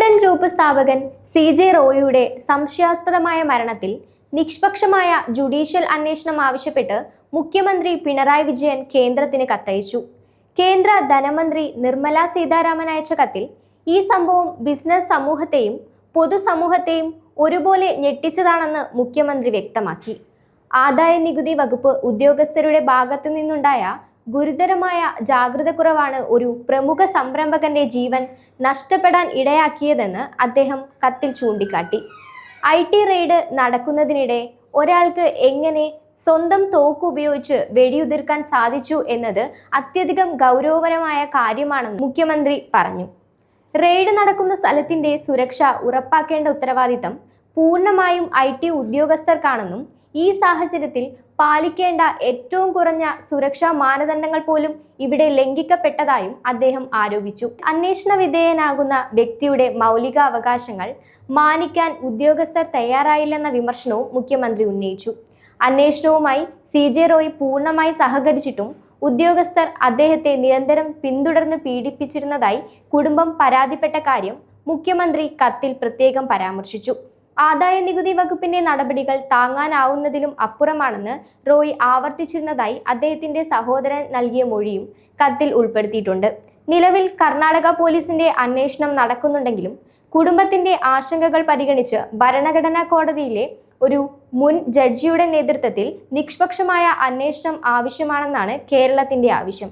Golden group സ്ഥാപകൻ C J റോയിയുടെ സംശയാസ്പദമായ മരണത്തിൽ നിഷ്പക്ഷമായ ജുഡീഷ്യൽ അന്വേഷണം ആവശ്യപ്പെട്ട് മുഖ്യമന്ത്രി പിണറായി വിജയൻ കേന്ദ്രത്തിന് കത്തയച്ചു. കേന്ദ്ര ധനമന്ത്രി നിർമ്മല സീതാരാമൻ അയച്ച കത്തിൽ ഈ സംഭവം ബിസിനസ് സമൂഹത്തെയും പൊതുസമൂഹത്തെയും ഒരുപോലെ ഞെട്ടിച്ചതാണെന്ന് മുഖ്യമന്ത്രി വ്യക്തമാക്കി. ആദായ നികുതി വകുപ്പ് ഉദ്യോഗസ്ഥരുടെ ഭാഗത്തു നിന്നുണ്ടായ ഗുരുതരമായ ജാഗ്രതക്കുറവാണ് ഒരു പ്രമുഖ സംരംഭകന്റെ ജീവൻ നഷ്ടപ്പെടാൻ ഇടയാക്കിയതെന്ന് അദ്ദേഹം കത്തിൽ ചൂണ്ടിക്കാട്ടി. ഐ ടി റെയ്ഡ് നടക്കുന്നതിനിടെ ഒരാൾക്ക് എങ്ങനെ സ്വന്തം തോക്ക് ഉപയോഗിച്ച് വെടിയുതിർക്കാൻ സാധിച്ചു എന്നത് അത്യധികം ഗൗരവപരമായ കാര്യമാണെന്ന് മുഖ്യമന്ത്രി പറഞ്ഞു. റെയ്ഡ് നടക്കുന്ന സ്ഥലത്തിന്റെ സുരക്ഷ ഉറപ്പാക്കേണ്ട ഉത്തരവാദിത്തം പൂർണമായും ഐ ടി ഉദ്യോഗസ്ഥർക്കാണെന്നും ഈ സാഹചര്യത്തിൽ പാലിക്കേണ്ട ഏറ്റവും കുറഞ്ഞ സുരക്ഷാ മാനദണ്ഡങ്ങൾ പോലും ഇവിടെ ലംഘിക്കപ്പെട്ടതായും അദ്ദേഹം ആരോപിച്ചു. അന്വേഷണ വിധേയനാകുന്ന വ്യക്തിയുടെ മൗലിക അവകാശങ്ങൾ മാനിക്കാൻ ഉദ്യോഗസ്ഥർ തയ്യാറായില്ലെന്ന വിമർശനവും മുഖ്യമന്ത്രി ഉന്നയിച്ചു. അന്വേഷണവുമായി സി ജെ റോയ് പൂർണമായി സഹകരിച്ചിട്ടും ഉദ്യോഗസ്ഥർ അദ്ദേഹത്തെ നിരന്തരം പിന്തുടർന്ന് പീഡിപ്പിച്ചിരുന്നതായി കുടുംബം പരാതിപ്പെട്ട കാര്യം മുഖ്യമന്ത്രി കത്തിൽ പ്രത്യേകം പരാമർശിച്ചു. ആദായ നികുതി വകുപ്പിന്റെ നടപടികൾ താങ്ങാനാവുന്നതിലും അപ്പുറമാണെന്ന് റോയ് ആവർത്തിച്ചിരുന്നതായി അദ്ദേഹത്തിന്റെ സഹോദരൻ നൽകിയ മൊഴിയും കത്തിൽ ഉൾപ്പെടുത്തിയിട്ടുണ്ട്. നിലവിൽ കർണാടക പോലീസിന്റെ അന്വേഷണം നടക്കുന്നുണ്ടെങ്കിലും കുടുംബത്തിന്റെ ആശങ്കകൾ പരിഗണിച്ച് ഭരണഘടനാ കോടതിയിലെ ഒരു മുൻ ജഡ്ജിയുടെ നേതൃത്വത്തിൽ നിഷ്പക്ഷമായ അന്വേഷണം ആവശ്യമാണെന്നാണ് കേരളത്തിന്റെ ആവശ്യം.